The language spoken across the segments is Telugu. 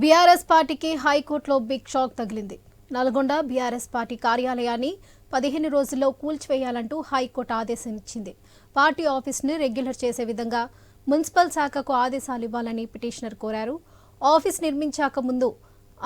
బీఆర్ఎస్ పార్టీకి హైకోర్టులో బిగ్ షాక్ తగిలింది. నల్గొండ బీఆర్ఎస్ పార్టీ కార్యాలయాన్ని పదిహేను రోజుల్లో కూల్చివేయాలంటూ హైకోర్టు ఆదేశం ఇచ్చింది పార్టీ ఆఫీస్ని రెగ్యులర్ చేసే విధంగా మున్సిపల్ శాఖకు ఆదేశాలు ఇవ్వాలని పిటిషనర్ కోరారు. ఆఫీస్ నిర్మించాక ముందు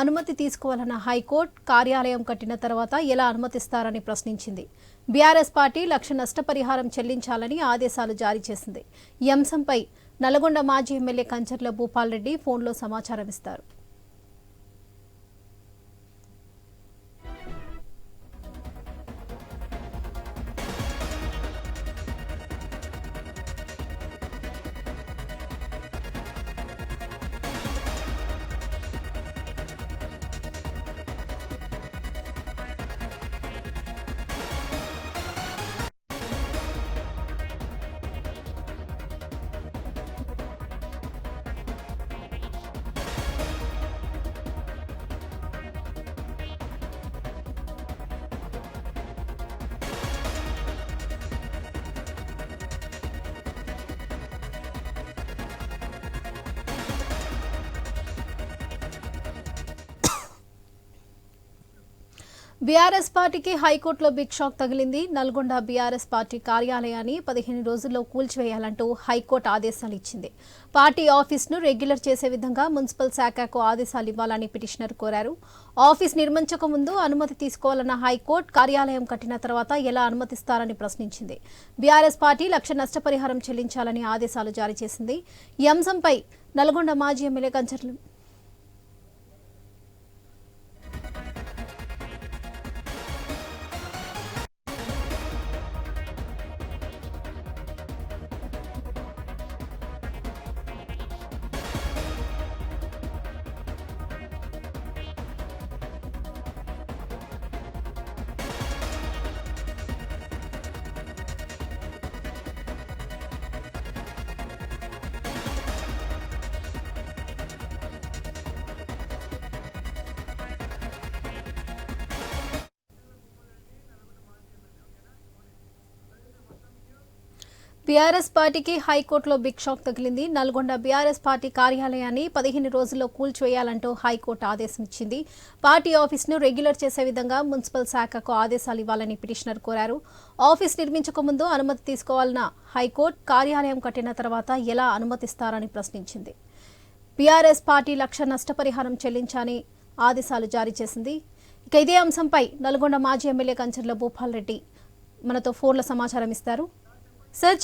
అనుమతి తీసుకోవాలన్న హైకోర్టు కార్యాలయం కట్టిన తర్వాత ఎలా అనుమతిస్తారని ప్రశ్నించింది. బీఆర్ఎస్ పార్టీ లక్ష నష్టపరిహారం చెల్లించాలని ఆదేశాలు జారీ చేసింది. ఈ అంశంపై నల్గొండ మాజీ ఎమ్మెల్యే కంచర్ల భూపాల్ రెడ్డి ఫోన్లో సమాచారం ఇస్తారు బీఆర్ఎస్ పార్టీకి హైకోర్టులో బిగ్ షాక్ తగిలింది. నల్గొండ బీఆర్ఎస్ పార్టీ కార్యాలయాన్ని పదిహేను రోజుల్లో కూల్చివేయాలంటూ హైకోర్టు ఆదేశాలు ఇచ్చింది. పార్టీ ఆఫీస్ను రెగ్యులర్ చేసే విధంగా మున్సిపల్ శాఖకు ఆదేశాలు ఇవ్వాలని పిటిషనర్ కోరారు. ఆఫీస్ నిర్మించక ముందు అనుమతి తీసుకోవాలన్న హైకోర్టు కార్యాలయం కట్టిన తర్వాత ఎలా అనుమతిస్తారని ప్రశ్నించింది. బీఆర్ఎస్ పార్టీ లక్ష నష్టపరిహారం చెల్లించాలని ఆదేశాలు జారీ చేసింది. ఈ అంశంపై నల్గొండ మాజీ ఎమ్మెల్యే కంచర్లు బీఆర్ఎస్ పార్టీకి హైకోర్టులో బిగ్ షాక్ తగిలింది. నల్గొండ బీఆర్ఎస్ పార్టీ కార్యాలయాన్ని పదిహేను రోజుల్లో కూల్చివేయాలంటూ హైకోర్టు ఆదేశం ఇచ్చింది పార్టీ ఆఫీస్ను రెగ్యులర్ చేసే విధంగా మున్సిపల్ శాఖకు ఆదేశాలు ఇవ్వాలని పిటిషనర్ కోరారు. ఆఫీస్ నిర్మించక ముందు అనుమతి తీసుకోవాలన్న హైకోర్టు కార్యాలయం కట్టిన తర్వాత ఎలా అనుమతిస్తారని ప్రశ్నించింది. బీఆర్ఎస్ పార్టీ లక్ష నష్టపరిహారం చెల్లించాలని ఆదేశాలు జారీ చేసింది. ఇక ఇదే అంశంపై నల్గొండ మాజీ ఎమ్మెల్యే కంచర్ల భూపాల్ రెడ్డి మనతో ఫోన్ల సమాచారం ఇస్తారు. సార్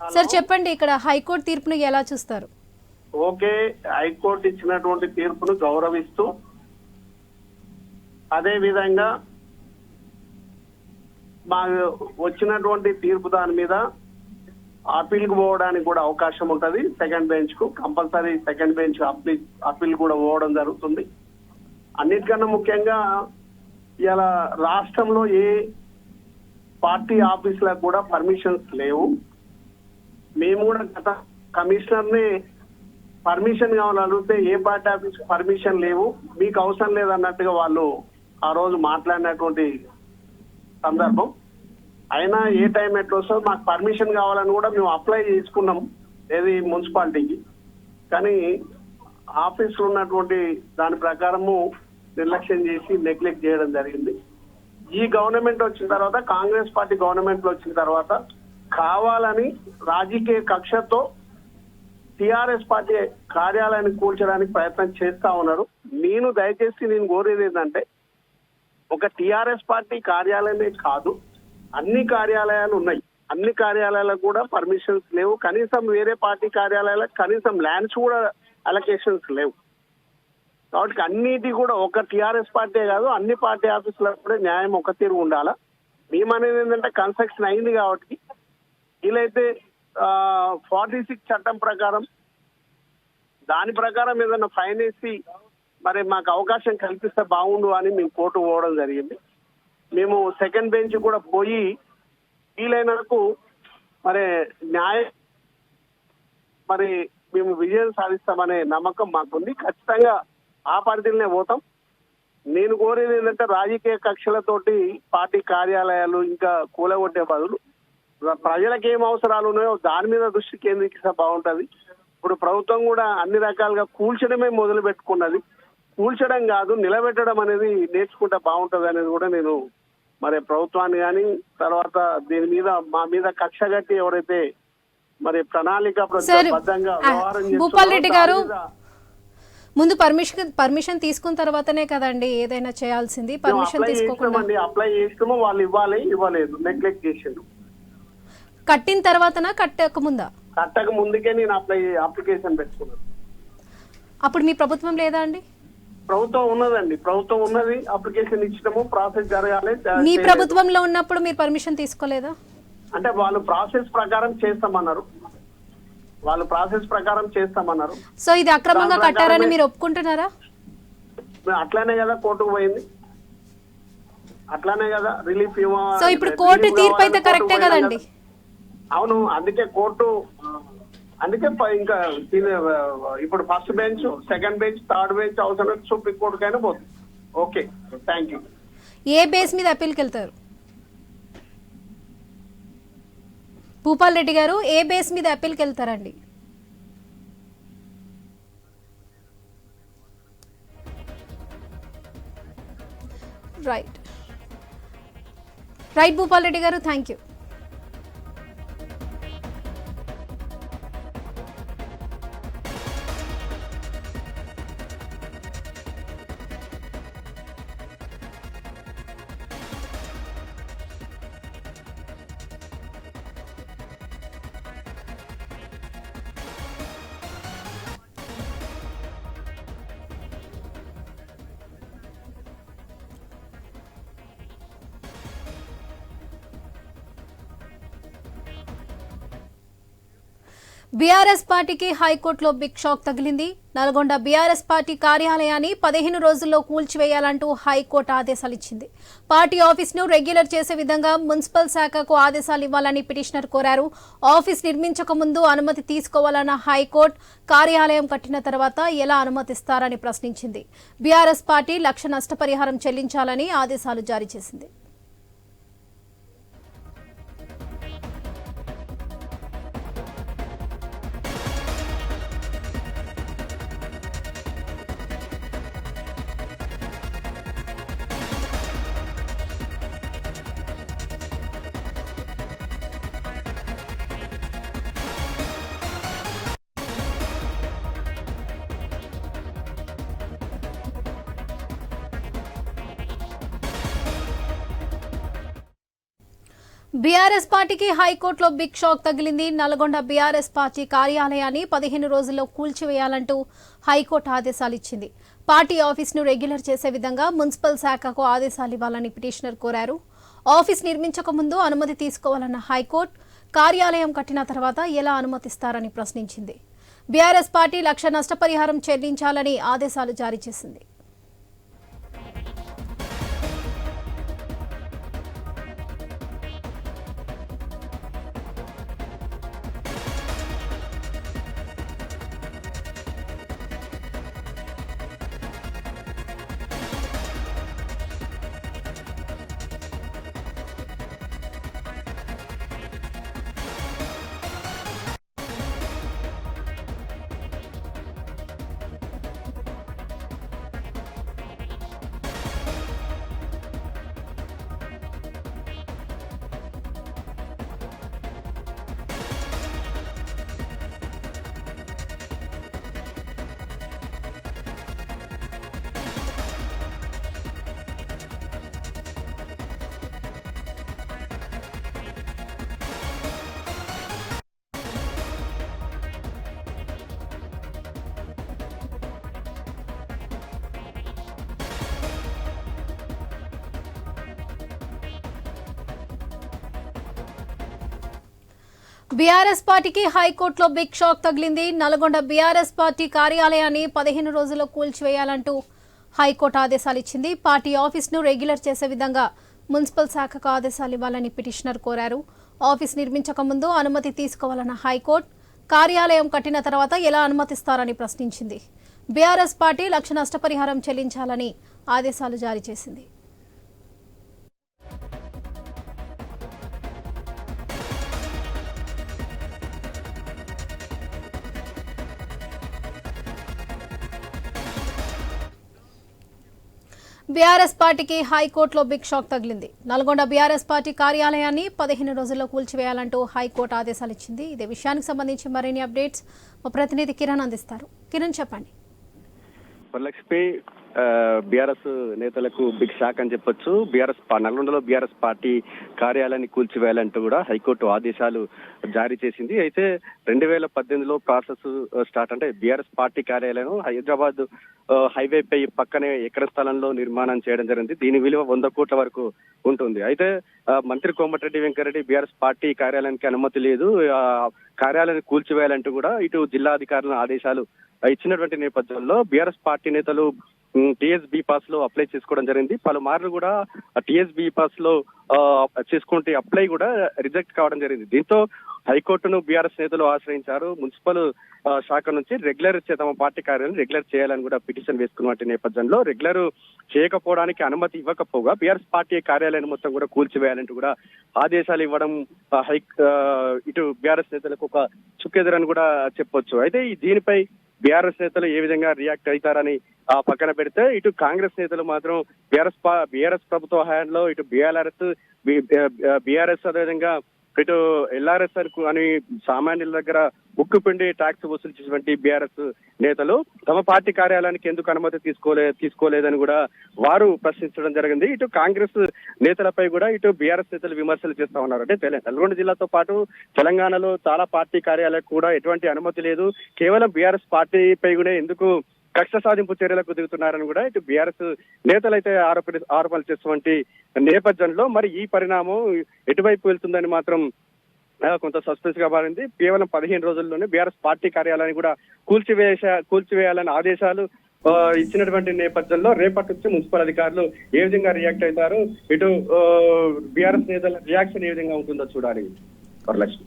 సార్ చెప్పండి ఇక్కడ హైకోర్టు తీర్పును ఎలా చూస్తారు? ఓకే హైకోర్టు ఇచ్చినటువంటి తీర్పును గౌరవిస్తూ అదే విధంగా మా వచ్చినటువంటి తీర్పు దాని మీద అప్పీల్కు పోవడానికి కూడా అవకాశం ఉంటది. Second బెంచ్కు compulsory second bench appeal appeal కూడా పోవడం జరుగుతుంది. అన్నిటికన్నా ముఖ్యంగా ఇలా రాష్ట్రంలో ఏ పార్టీ ఆఫీసులకు కూడా పర్మిషన్స్ లేవు. మేము కూడా గత కమిషనర్ని పర్మిషన్ కావాలని అడిగితే ఏ పార్టీ ఆఫీస్ పర్మిషన్ లేవు. మీకు అవసరం లేదన్నట్టుగా వాళ్ళు ఆ రోజు మాట్లాడినటువంటి సందర్భం. అయినా ఏ టైం ఎట్లా వస్తుందో మాకు పర్మిషన్ కావాలని కూడా మేము అప్లై చేసుకున్నాం. ఏది మున్సిపాలిటీకి. కానీ ఆఫీసులో ఉన్నటువంటి దాని ప్రకారము నిర్లక్ష్యం చేసి నెగ్లెక్ట్ చేయడం జరిగింది. ఈ గవర్నమెంట్ వచ్చిన తర్వాత కాంగ్రెస్ పార్టీ గవర్నమెంట్లో వచ్చిన తర్వాత కావాలని రాజకీయ కక్షతో టిఆర్ఎస్ పార్టీ కార్యాలయాన్ని కూల్చడానికి ప్రయత్నం చేస్తా ఉన్నారు. నేను దయచేసి నేను కోరేది ఏంటంటే ఒక టిఆర్ఎస్ పార్టీ కార్యాలయమే కాదు అన్ని కార్యాలయాలు ఉన్నాయి. అన్ని కార్యాలయాలకు కూడా పర్మిషన్స్ లేవు. కనీసం వేరే పార్టీ కార్యాలయాలకు కనీసం ల్యాండ్స్ కూడా అలొకేషన్స్ లేవు. కాబట్టి అన్నిటి కూడా ఒక టిఆర్ఎస్ పార్టీ కాదు అన్ని పార్టీ ఆఫీసులకు కూడా న్యాయం ఒక తీరు ఉండాలా? మేమనేది ఏంటంటే కన్స్ట్రక్షన్ అయింది కాబట్టి వీలైతే ఫార్టీ సిక్స్ చట్టం ప్రకారం దాని ప్రకారం ఏదైనా ఫైన్ వేసి మరి మాకు అవకాశం కల్పిస్తే బాగుండు అని మేము కోర్టు పోవడం జరిగింది. మేము సెకండ్ బెంచ్ కూడా పోయి వీలైనకు మరి న్యాయ మరి మేము విజయం సాధిస్తామనే నమ్మకం మాకుంది. ఖచ్చితంగా ఆ పరిధిలోనే పోతాం. నేను కోరేది ఏంటంటే రాజకీయ కక్షలతోటి పార్టీ కార్యాలయాలు ఇంకా కూలగొట్టే బదులు ప్రజలకు ఏం అవసరాలు ఉన్నాయో దాని మీద దృష్టి కేంద్రీకరిస్తే బాగుంటది. ఇప్పుడు ప్రభుత్వం కూడా అన్ని రకాలుగా కూల్చడమే మొదలు పెట్టుకున్నది. కూల్చడం కాదు నిలబెట్టడం అనేది నేర్చుకుంటే బాగుంటది అనేది కూడా నేను మరి ప్రభుత్వాన్ని కానీ తర్వాత దీని మీద మా మీద కక్ష కట్టి ఎవరైతే మరి ప్రణాళిక ఆ, వ్యవహారం భూపాల్ రెడ్డి గారు, మీద పర్మిషన్ పర్మిషన్ తీసుకున్న తర్వాతనే కదండి ఏదైనా చేయాల్సింది. పర్మిషన్ తీసుకోకుండా అప్లై చేసినాము వాళ్ళు ఇవ్వాలి ఇవ్వలేదు. నెగ్లెక్ట్ చేసిండు కట్టిన తర్వాతనా కట్టక ముందా? కట్టక ముందుకే నేను అప్లై అప్లికేషన్ పెట్టుకున్నాను. అప్పుడు మీ ప్రభుత్వం లేదా అండి? ప్రభుత్వం ఉన్నదండి. ప్రభుత్వం ఉన్నది. అప్లికేషన్ ఇచ్చినాము. ప్రాసెస్ జరగాలి. మీ. ప్రభుత్వంలో ఉన్నప్పుడు మీరు పర్మిషన్ తీసుకోలేదా? అంటే వాళ్ళు ప్రాసెస్ ప్రకారం చేస్తామన్నారు. వాళ్ళు ప్రాసెస్ ప్రకారం చేస్తామన్నారు. సో ఇది అక్రమంగా కట్టారని మీరు ఒప్పుకుంటున్నారా? అట్లానే కదా కోర్టుకు పోయింది. అట్లానే కదా రిలీఫ్ సో ఇప్పుడు కోర్టు తీర్పు అయితే కరెక్టే కదండి. కదా. అవును అందుకే కోర్టు అందుకే ఇంకా ఇప్పుడు first bench second bench third bench అవసరం సుప్రీం కోర్టుకైనా పోతుంది. ఓకే థ్యాంక్ యూ ఏ బేస్ మీద అప్పీల్కి వెళ్తారు భూపాల్ రెడ్డి గారు ఏ బేస్ మీద అప్పీల్కి వెళ్తారండి? రైట్ రైట్ భూపాల్ రెడ్డి గారు థ్యాంక్ యూ బీఆర్ఎస్ పార్టీకి హైకోర్టులో బిగ్ షాక్ తగిలింది. నల్గొండ బీఆర్ఎస్ పార్టీ కార్యాలయాన్ని పదిహేను రోజుల్లో కూల్చివేయాలంటూ హైకోర్టు ఆదేశాలు ఇచ్చింది పార్టీ ఆఫీస్ను రెగ్యులర్ చేసే విధంగా మున్సిపల్ శాఖకు ఆదేశాలు ఇవ్వాలని పిటిషనర్ కోరారు. ఆఫీస్ నిర్మించక ముందు అనుమతి తీసుకోవాలన్న హైకోర్టు కార్యాలయం కట్టిన తర్వాత ఎలా అనుమతిస్తారని ప్రశ్నించింది. బీఆర్ఎస్ పార్టీ లక్ష నష్టపరిహారం చెల్లించాలని ఆదేశాలు జారీ చేసింది. బీఆర్ఎస్ పార్టీకి హైకోర్టులో బిగ్ షాక్ తగిలింది. నల్గొండ బీఆర్ఎస్ పార్టీ కార్యాలయాన్ని పదిహేను రోజుల్లో కూల్చివేయాలంటూ హైకోర్టు ఆదేశాలు ఇచ్చింది. పార్టీ ఆఫీస్ను రెగ్యులర్ చేసే విధంగా మున్సిపల్ శాఖకు ఆదేశాలు ఇవ్వాలని పిటిషనర్ కోరారు. ఆఫీస్ నిర్మించక ముందు అనుమతి తీసుకోవాలన్న హైకోర్టు కార్యాలయం కట్టిన తర్వాత ఎలా అనుమతిస్తారని ప్రశ్నించింది. బీఆర్ఎస్ పార్టీ లక్ష నష్టపరిహారం చెల్లించాలని ఆదేశాలు జారీ చేసింది. బీఆర్ఎస్ పార్టీకి హైకోర్టులో బిగ్ షాక్ తగిలింది. నల్గొండ బీఆర్ఎస్ పార్టీ కార్యాలయాన్ని పదిహేను రోజుల్లో కూల్చివేయాలంటూ హైకోర్టు ఆదేశాలు ఇచ్చింది. పార్టీ ఆఫీస్ను రెగ్యులర్ చేసే విధంగా మున్సిపల్ శాఖకు ఆదేశాలు ఇవ్వాలని పిటిషనర్ కోరారు. ఆఫీస్ నిర్మించక ముందు అనుమతి తీసుకోవాలన్న హైకోర్టు కార్యాలయం కట్టిన తర్వాత ఎలా అనుమతిస్తారని ప్రశ్నించింది. బీఆర్ఎస్ పార్టీ లక్ష నష్టపరిహారం చెల్లించాలని ఆదేశాలు జారీ చేసింది. బీఆర్ఎస్ పార్టీకి హైకోర్టులో బిగ్ షాక్ తగిలింది. నల్గొండ బీఆర్ఎస్ పార్టీ కార్యాలయాన్ని పదిహేను రోజుల్లో కూల్చివేయాలంటూ హైకోర్టు ఆదేశాలు ఇచ్చింది. ఇదే విషయానికి సంబంధించి మరిన్ని అప్డేట్స్ మా ప్రతినిధి కిరణ్ అందిస్తారు. కిరణ్ చెప్పండి. బీఆర్ఎస్ నేతలకు బిగ్ షాక్ అని చెప్పొచ్చు. బీఆర్ఎస్ నల్గొండలో బీఆర్ఎస్ పార్టీ కార్యాలయాన్ని కూల్చివేయాలంటూ కూడా హైకోర్టు ఆదేశాలు జారీ చేసింది. అయితే రెండు వేల పద్దెనిమిదిలో ప్రాసెస్ స్టార్ట్ అంటే బీఆర్ఎస్ పార్టీ కార్యాలయం హైదరాబాద్ హైవే పై పక్కనే ఎక్కడ స్థలంలో నిర్మాణం చేయడం జరిగింది. దీని విలువ వంద కోట్ల వరకు ఉంటుంది. అయితే మంత్రి కోమటిరెడ్డి వెంకరెడ్డి బీఆర్ఎస్ పార్టీ కార్యాలయానికి అనుమతి లేదు. కార్యాలయాన్ని కూల్చివేయాలంటూ కూడా ఇటు జిల్లా అధికారుల ఆదేశాలు ఇచ్చినటువంటి నేపథ్యంలో బీఆర్ఎస్ పార్టీ నేతలు టిఎస్బి పాస్లో అప్లై చేసుకోవడం జరిగింది. పలుమార్లు కూడా టిఎస్బి పాస్లో చేసుకుంటే అప్లై కూడా రిజెక్ట్ కావడం జరిగింది. దీంతో హైకోర్టును బీఆర్ఎస్ నేతలు ఆశ్రయించారు. మున్సిపల్ శాఖ నుంచి రెగ్యులర్ చే- తమ పార్టీ కార్యాలయం రెగ్యులర్ చేయాలని కూడా పిటిషన్ వేసుకున్నటువంటి నేపథ్యంలో రెగ్యులర్ చేయకపోవడానికి అనుమతి ఇవ్వకపోగా బీఆర్ఎస్ పార్టీ కార్యాలయాన్ని మొత్తం కూడా కూల్చివేయాలంటూ కూడా ఆదేశాలు ఇవ్వడం హై ఇటు బీఆర్ఎస్ నేతలకు ఒక చుక్కెదురని కూడా చెప్పొచ్చు. అయితే ఈ దీనిపై బీఆర్ఎస్ నేతలు ఏ విధంగా రియాక్ట్ అవుతారని ఆ పక్కన పెడితే ఇటు కాంగ్రెస్ నేతలు మాత్రం బీఆర్ఎస్ బీఆర్ఎస్ ప్రభుత్వ హయాంలో ఇటు బీఆర్ఎస్ బీఆర్ఎస్ అదేవిధంగా ఇటు ఎల్ఆర్ఎస్ అని సామాన్యుల దగ్గర ఉక్కు పిండి ట్యాక్స్ వసూలు చేసినటువంటి బీఆర్ఎస్ నేతలు తమ పార్టీ కార్యాలయానికి ఎందుకు అనుమతి తీసుకోలే తీసుకోలేదని కూడా వారు ప్రశ్నించడం జరిగింది. ఇటు కాంగ్రెస్ నేతలపై కూడా ఇటు బీఆర్ఎస్ నేతలు విమర్శలు చేస్తా ఉన్నారు. అంటే నల్గొండ జిల్లాతో పాటు తెలంగాణలో చాలా పార్టీ కార్యాలయాలకు కూడా ఎటువంటి అనుమతి లేదు. కేవలం బీఆర్ఎస్ పార్టీపై కూడా ఎందుకు కక్ష సాధింపు చర్యలకు దిగుతున్నారని కూడా ఇటు బీఆర్ఎస్ నేతలైతే ఆరోపణ ఆరోపణలు చేస్తున్నటువంటి నేపథ్యంలో మరి ఈ పరిణామం ఎటువైపు వెళ్తుందని మాత్రం కొంత సస్పెన్స్గా మారింది. కేవలం పదిహేను రోజుల్లోనే బీఆర్ఎస్ పార్టీ కార్యాలయాన్ని కూడా కూల్చివేస కూల్చివేయాలని ఆదేశాలు ఇచ్చినటువంటి నేపథ్యంలో రేపటి నుంచి మున్సిపల్ అధికారులు ఏ విధంగా రియాక్ట్ అవుతారు? ఇటు బీఆర్ఎస్ నేతల రియాక్షన్ ఏ విధంగా ఉంటుందో చూడాలి. వరలక్ష్మి.